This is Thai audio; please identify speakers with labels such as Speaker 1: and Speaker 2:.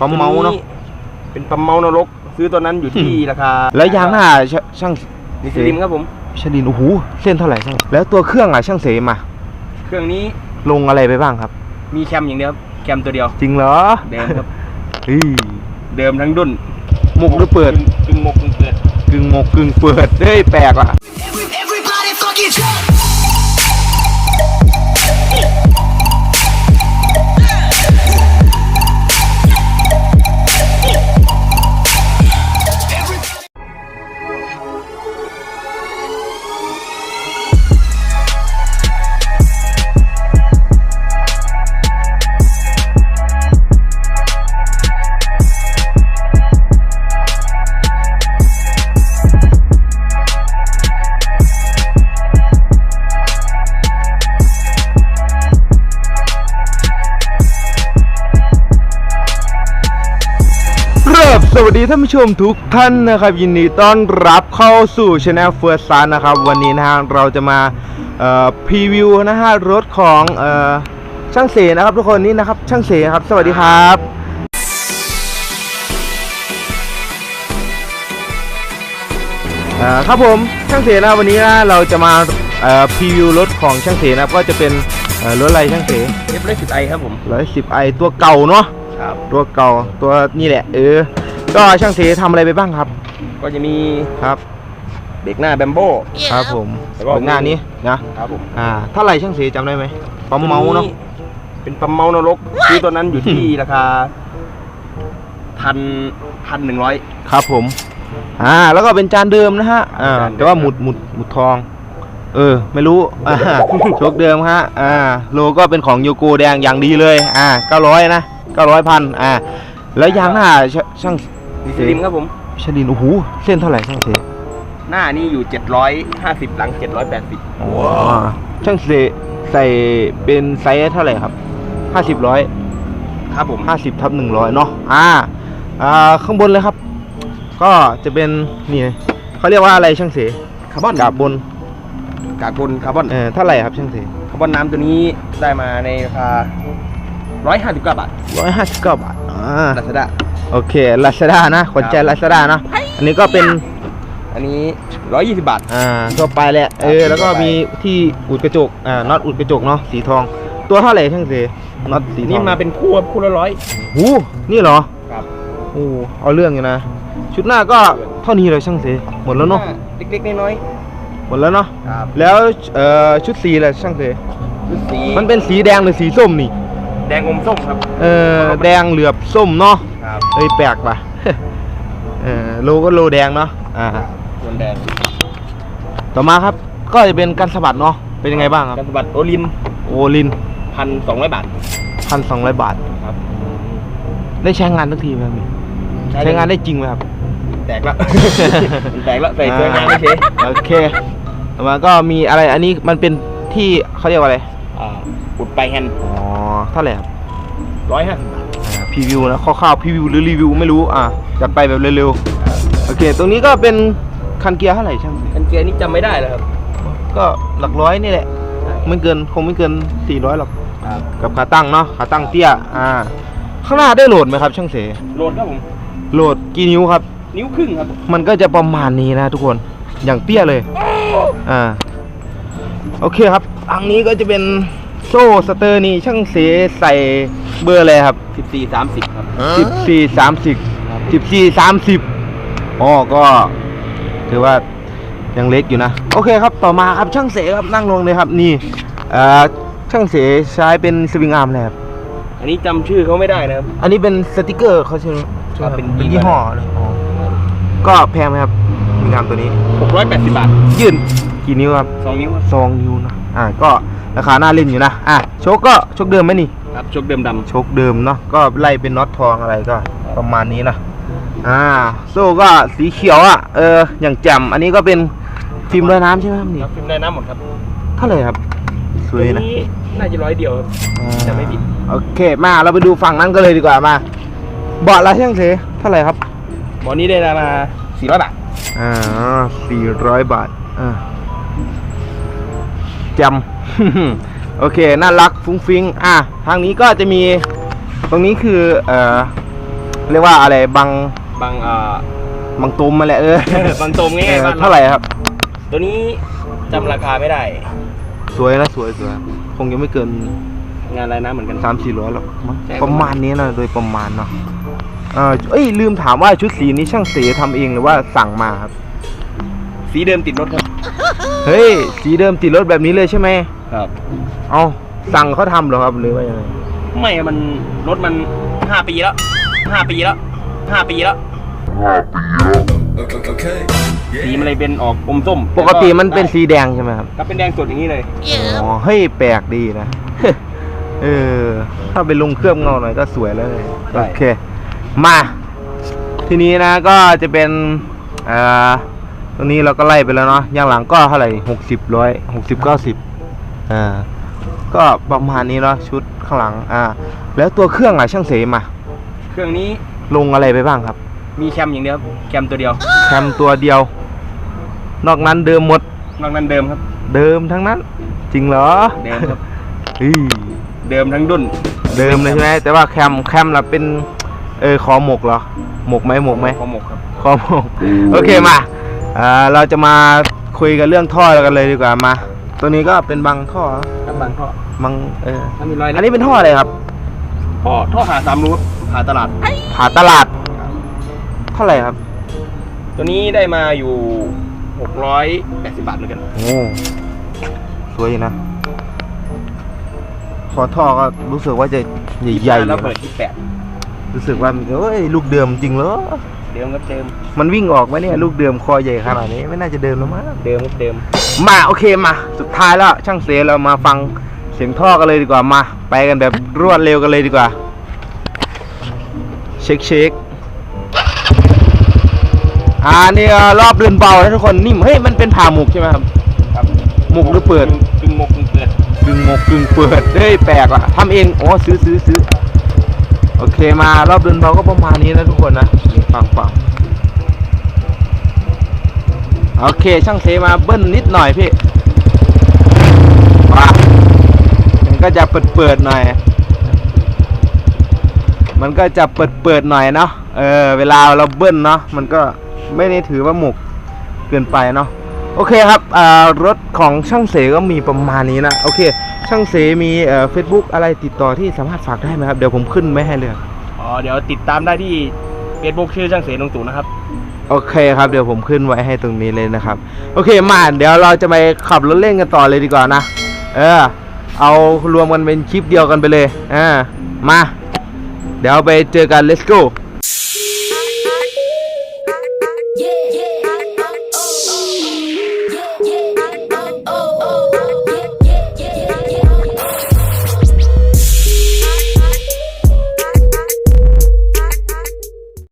Speaker 1: ปั๊มเมาส์เนาะ
Speaker 2: ตัวเป็นปั๊มเมาส์นรก ซื้อตัวนั้นอยู่ที่ราคา
Speaker 1: แล้วยางหน้าชช่าง
Speaker 2: มิสลิมครับผม
Speaker 1: ชลินโอ้โหเส้นเท่าไหร่ช่างแล้วตัวเครื่องอะช่างเสมา
Speaker 2: เครื่องนี้
Speaker 1: ลงอะไรไปบ้างครับ
Speaker 2: มีแคมอย่างเดียวครับแคมตัวเดียว
Speaker 1: จริงเหรอ
Speaker 2: เดิมครับ
Speaker 1: เฮ้ย
Speaker 2: เดิมทั้งดุน
Speaker 1: หมกหรือเปิด
Speaker 2: กึ่งหมกกึ่งเปิด
Speaker 1: กึ่งหมกกึ่งเปิดเฮ้ยแปลกว่ะ สวัสดีท่านผู้ชมทุกท่านนะครับ ยินดีต้อนรับเข้าสู่ช anel First Sun นะครับ วันนี้นะฮะเราจะมาเอ่อพรีวิวนะฮะรถของเอ่อช่างเสนะครับทุกคนนี่นะครับช่างเสครับ สวัสดีครับเอ่อครับผมช่างเสนะครับวันนี้นะเราจะมาเอ่อพรีวิวรถของช่างเสนะครับก็จะเป็นเอ่อรถอะไรช่างเส
Speaker 2: เอฟร้อยสิบไอครับผม
Speaker 1: ร้อยสิบไอตัวเก่าเนาะ
Speaker 2: ครับ
Speaker 1: ตัวเก่าตัวนี่แหละ เออ ก็ช่างเสทำอะไรไปบ้างครับ
Speaker 2: ก็จะมี
Speaker 1: ครับ
Speaker 2: เบรกหน้าแบมโบ
Speaker 1: ครับผม
Speaker 2: แล้วก็
Speaker 1: ผลงานนี้นะครับ
Speaker 2: ผม
Speaker 1: อ่าเท่าไหร่ช่างเสจำได้ไหมปั๊มเมาส์เนาะ
Speaker 2: เป็นปั๊มเมาส์นรกซื้อตัวนั้นอยู่ที่ ราคาพันพันหนึ่งร้อย
Speaker 1: ครับผม อ่า แล้วก็เป็นจานเดิมนะฮะ อ่า
Speaker 2: จานเดิม
Speaker 1: แต่ว่าหมุดหมุดหมุดทอง เออ ไม่รู้ อ่า โชคเดิมฮะ อ่า โลก็เป็นของโยโกแดงอย่างดีเลย อ่าเก้าร้อยนะเก้าร้อยพันอ่า แล้วยางหน้าชช่าง
Speaker 2: มิสลิมครับผม
Speaker 1: ชลินโอ้โหเส้นเท่าไหร่ช่างเส
Speaker 2: หน้านี่อยู่เจ็ดร้อยห้าสิบหลังเจ็ดร้อยแปดสิบ
Speaker 1: ว้าช่างเสใส่เป็นไซส์เท่าไหร่ครับห้าสิบร้อย
Speaker 2: ครับผม
Speaker 1: ห้าสิบทับหนึ่งร้อยเนาะอ่าอ่าข้างบนเลยครับ ก็จะเป็นนี่เขาเรียกว่าอะไรช่างเส
Speaker 2: คาร์บอน
Speaker 1: กาบบน
Speaker 2: กากบนคาร์บอน
Speaker 1: เออเท่าไหร่ครับช่างเส
Speaker 2: คาร์บอนน้ำตัวนี้ได้มาในราคาร้อยห้าสิบเก้าบาท
Speaker 1: ร้อยห้าสิบเก้าบาทอ่า
Speaker 2: ลาซาด้า
Speaker 1: โอเคลาซาด้านะขวัญใจลาซาด้านะอันนี้ก็เป็น
Speaker 2: อันนี้ร้อยยี่สิบบาท
Speaker 1: อ่าทั่วไปแหละเออแล้วก็มีที่อุดกระจกอ่าน็อตอุดกระจกเนาะสีทอง ตัวเท่าไหร่ช่างเสน็อตสีทอง
Speaker 2: นี่มาเป็นคู่ครับคู่ละร้อย
Speaker 1: หูนี่เหรอ
Speaker 2: ครับ
Speaker 1: โอ้เอาเรื่องอยู่นะ ชุดหน้าก็เท่านี้เลยช่างเสหมดแล้วเนาะ
Speaker 2: เล็กๆน้อย
Speaker 1: หมดแล้วเนาะ
Speaker 2: ๆครับ
Speaker 1: แล้วเอ่อชุดสีแหละช่างเส
Speaker 2: ชุดสี
Speaker 1: มันเป็นสีแดงหรือสีส้มนี่
Speaker 2: แดงอมส้มครับ
Speaker 1: เออแดงเหลือบส้มเนาะ
Speaker 2: ครับ
Speaker 1: เอ้ยแปลกว่ะ เออโลก็โลแดงเนาะ อ่า
Speaker 2: ส่วนแดง
Speaker 1: ต่อมาครับ ก็จะเป็นการสะบัดเนาะ เป็นยังไงบ้างครับ
Speaker 2: กันสะบัดโอลิน
Speaker 1: โอลิน
Speaker 2: พันสองร้อยบาท
Speaker 1: พันสองร้อยบาท
Speaker 2: ครับ
Speaker 1: ได้ใช้งานทักทีไหมครับพี่ใช้งานได้จริงไหมครับ
Speaker 2: แตกละมันแตกละใส่เสื้องานไม่เฉย
Speaker 1: โอเคต่อมาก็มีอะไร อันนี้มันเป็นที่เขาเรียกว่าอะไร
Speaker 2: อ่าอุดไปแฮนด์
Speaker 1: อ๋อ เท่าไหร่ครับ
Speaker 2: ร้อยห้าสิบบาท
Speaker 1: อ่า พรีวิวนะคร่าวๆพรีวิวหรือรีวิวไม่รู้อะจัดไปแบบเร็วๆโอเค ตรงนี้ก็เป็นคันเกียร์เท่าไหร่ช่าง
Speaker 2: กันเกียร์นี่จำไม่ได้แล้วครับ
Speaker 1: ก็หลักร้อยนี่แหละไม่เกินคงไม่เกิน 400หรอก
Speaker 2: ครับ
Speaker 1: กับขาตั้งเนาะขาตั้งเตี้ยอ่า ข้างหน้าได้โหลดไหมครับ ช่างเส
Speaker 2: โหลดครับผม
Speaker 1: โหลดกี่นิ้วครับ
Speaker 2: นิ้วครึ่งครับ
Speaker 1: มันก็จะประมาณนี้นะทุกคนอย่างเตี้ยเลยอ่าโอเคครับทางนี้ก็จะเป็นโซ่สเตอร์นี่ช่างเสใส่ เบอร์อะไรครับ
Speaker 2: สิบสี่สามสิบครับ
Speaker 1: สิบสี่สามสิบสิบสี่สามสิบอ๋อก็ ถือว่ายังเล็กอยู่นะ โอเคครับต่อมาครับช่างเสครับนั่งลงเลยครับนี่เอ่อช่างเสใช้เป็นสวิงอาร์มเลยครับ
Speaker 2: อันนี้จำชื่อเขาไม่ได้นะครับ
Speaker 1: อันนี้เป็นสติกเกอร์เขาใช่ไหม
Speaker 2: ครับ
Speaker 1: เป็น
Speaker 2: เป็น
Speaker 1: ยี่ห้อเลยอ๋อก็แพงไหมครับสวิงอาร์มตัวนี้
Speaker 2: หกร้อยแปดสิบบาท
Speaker 1: ยื่นกี่นิ้วครับ
Speaker 2: สองนิ้วครับ
Speaker 1: สองนิ้วนะอ่าก็ราคาน่าเล่นอยู่นะอะโชคก็โชคเดิมไหมนี่
Speaker 2: ครับชกเดิมด
Speaker 1: โชคเดิมเนาะก็ไล่เป็นน็อตทองอะไรก็ ประมาณนี้นะอ่าโซ่ก็สีเขียวอะเอออย่างแจ่มอันนี้ก็เป็นฟิล์มลอยน้ำใช่ไหมครับำนี่
Speaker 2: ครับฟิล์มได้น้ำหมดครับ
Speaker 1: เท่าไหร่ครับสวยนะ
Speaker 2: ตัวน่าจะร้อยเดียวครับ
Speaker 1: อ่า
Speaker 2: จะไม่ผิด
Speaker 1: โอเคมาเราไปดูฝั่งนั้นกันเลยดีกว่ามาเบาะละช่างเสเท่าไหร่ครับ
Speaker 2: หมอนี้ได้มาสี่ร้อยบาท
Speaker 1: อ่าสี่ร้อยบาทอ่าจำ โอเค น่ารักฟุ้งฟิ้งอะทางนี้ก็จะมี ตรงนี้คือเอ่อเรียกว่าอะไรบาง
Speaker 2: บางอ่า
Speaker 1: บางตุมมาแหละเออ
Speaker 2: บางตรง
Speaker 1: เอ
Speaker 2: ง่าย
Speaker 1: อ
Speaker 2: ๆบ้าน
Speaker 1: เท่าไหร่ครับ
Speaker 2: ตัวนี้จำราคาไม่ได้
Speaker 1: สวยนะสวยสวยคงยังไม่เกิน
Speaker 2: งานอะไรนะเหมือนกัน
Speaker 1: สามสี่ร้อยหรอกมั้ง
Speaker 2: ใช่
Speaker 1: ประมาณนี้นะโดยประมาณเนาะเออเอ้ยลืมถามว่าชุดสีนี้ช่างเสทำเองหรือว่าสั่งมาครับ
Speaker 2: สีเดิมติดรถครับ
Speaker 1: เฮ้ย สีเดิมติดรถแบบนี้เลยใช่ไหม
Speaker 2: ครับ
Speaker 1: เอาสั่งเขาทำเหรอครับหรือว่ายังไง
Speaker 2: ไม่มันรถมันห้าปีแล้วห้าปีแล้วห้าปีแล้ว
Speaker 3: Okay, okay.
Speaker 2: สีมันเลยเป็นออกอมส้ม
Speaker 1: ปกติมันเป็นสีแดงใช่ไหมครับ
Speaker 2: ก็เป็นแดงสดอย่างนี้เลย
Speaker 1: อ๋อเฮ้ยแปลกดีนะ เออถ้าไปลงเครื่องเงาหน่อยก็สวยแล้วเลย
Speaker 2: ใช่
Speaker 1: โอเคมา ทีนี้นะก็จะเป็นอ่าตรงนี้เราก็ไล่ไปแล้วเนาะอย่างหลังก็เท่าไหร่หกสิบร้อยหกสิบเก้าสิบ อ่าก็ประมาณนี้เนาะชุดข้างหลังอ่าแล้วตัวเครื่องอะช่างเสมา
Speaker 2: เครื่องนี้
Speaker 1: ลงอะไรไปบ้างครับ
Speaker 2: มีแคมอย่างเดียวครับแคมตัวเดียว
Speaker 1: แคมตัวเดียว นอกนั้นเดิมหมด
Speaker 2: นอกนั้นเดิมครับ
Speaker 1: เดิมทั้งนั้น จริงเหรอ
Speaker 2: เดิมครับ
Speaker 1: เฮ้ย
Speaker 2: เดิมทั้งดุน
Speaker 1: เดิมเลยใช่ไหมแต่ว่าแคมแคมเราเป็นเออขอหมกเหรอหมกไหมหมกไหม
Speaker 2: ขอหมกครับ
Speaker 1: ขอหมกโอเคมาอ่าเราจะมาคุยกันเรื่องท่อกันเลยดีกว่ามา ตัวนี้ก็เป็นบางท่อ
Speaker 2: ครับบางท่อบา
Speaker 1: งเออ
Speaker 2: ถ้ามีรอย
Speaker 1: อันนี้เป็นท่ออะไรครับ
Speaker 2: ท่อท่อหาสามรูครับหาตลาด
Speaker 1: ผ่าตลาด เท่าไหร่ครับ
Speaker 2: ตัวนี้ได้มาอยู่หกร้อยแปดสิบบาทเหมือนกัน
Speaker 1: โอ้สวยอยู่นะขอท่อก็รู้สึกว่าจะใหญ่ๆอ
Speaker 2: แล้ว
Speaker 1: ยู่
Speaker 2: เปิด
Speaker 1: นะ
Speaker 2: ที่แปด
Speaker 1: รู้สึกว่าเอ้ยลูกเดิมจริงเหรอ
Speaker 2: เดิมครับเดิม
Speaker 1: มันวิ่งออกไหมเนี่ยลูกเดิมคอใหญ่ขนาดนี้ไม่น่าจะเดิมแล้วมั้ง
Speaker 2: เดิมครับเดิม
Speaker 1: มาโอเคมา สุดท้ายแล้วช่างเสียเรามาฟังเสียงท่อกันเลยดีกว่ามา ไปกันแบบรวดเร็วกันเลยดีกว่า เช็คเช็คอ่านี่ก็รอบเรือนเบานะทุกคนนิ่มเฮ้ยมันเป็นผ่าหมุกใช่ไหมครับ
Speaker 2: ครับ
Speaker 1: หมกหรือเปิด
Speaker 2: กึ่งหมกกึ่งเปิด
Speaker 1: กึ่งหมกกึ่งเปิดเฮ้ยแปลกอะทำเองโอ้ซื้อซื้อซื้อ โอเคมารอบเรือนเบาก็ประมาณนี้นะทุกคนนะนี่ฟังฟังโอเค ช่างเซมาเบิ้ลนิดหน่อยพี่ว้ามันก็จะเปิดเปิดหน่อย มันก็จะเปิดเปิดหน่อยเนาะเออเวลาเราเบิ้ลเนาะมันก็ไม่ได้ถือว่าหมกเกินไปเนาะโอเคครับอ่ารถของช่างเสก็มีประมาณนี้นะ โอเค ช่างเสมีเอ่อเฟซบุ๊กอะไรติดต่อที่สามารถฝากได้ไหมครับ เดี๋ยวผมขึ้นไว้ให้เลย
Speaker 2: อ๋อเดี๋ยวติดตามได้ที่เฟซบุ๊กชื่อช่างเสนงตู่นะครับ
Speaker 1: โอเคครับเดี๋ยวผมขึ้นไว้ให้ตรงนี้เลยนะครับ โอเคมาเดี๋ยวเราจะไปขับรถเล่นกันต่อเลยดีกว่านะเออ เอารวมกันเป็นคลิปเดียวกันไปเลยอ่ามา เดี๋ยวไปเจอกัน let's go